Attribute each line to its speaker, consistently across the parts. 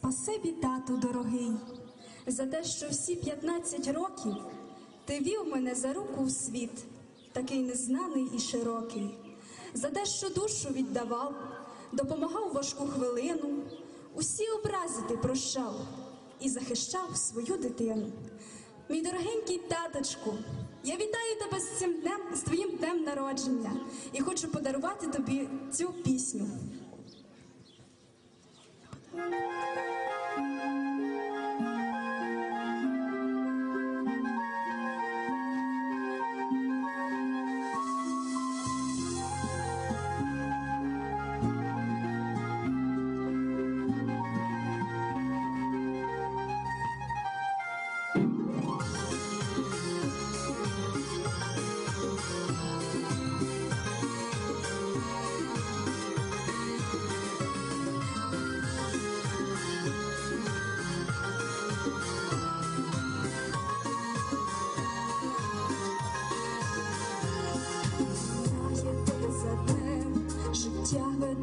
Speaker 1: Спасибі, тату дорогий, за те, що всі 15 років ти вів мене за руку в світ, такий незнаний і широкий, за те, що душу віддавав, допомагав важку хвилину, усі образи ти прощав і захищав свою дитину. Мій дорогенький таточку, я вітаю тебе з цим днем, з твоїм днем народження, і хочу подарувати тобі цю пісню.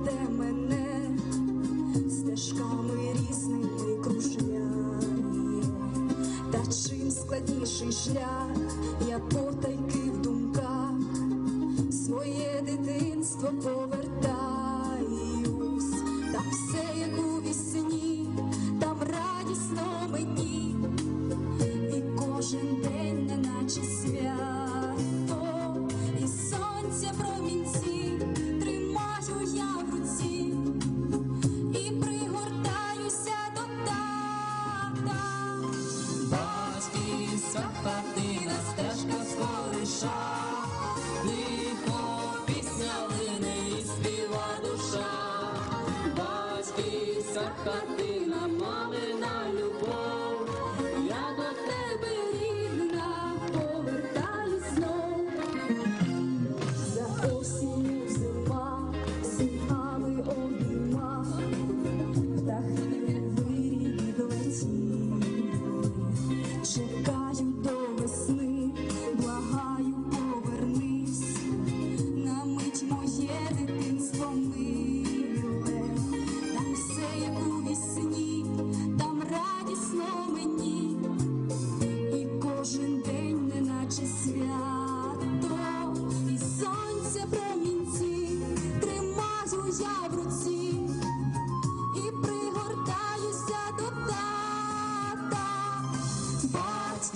Speaker 1: Веде мене стежками різними кружляє, та чим складніший шлях, я потайки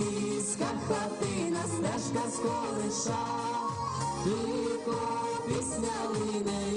Speaker 2: батьківська хатина, стежка з колиша, тихо пісня лине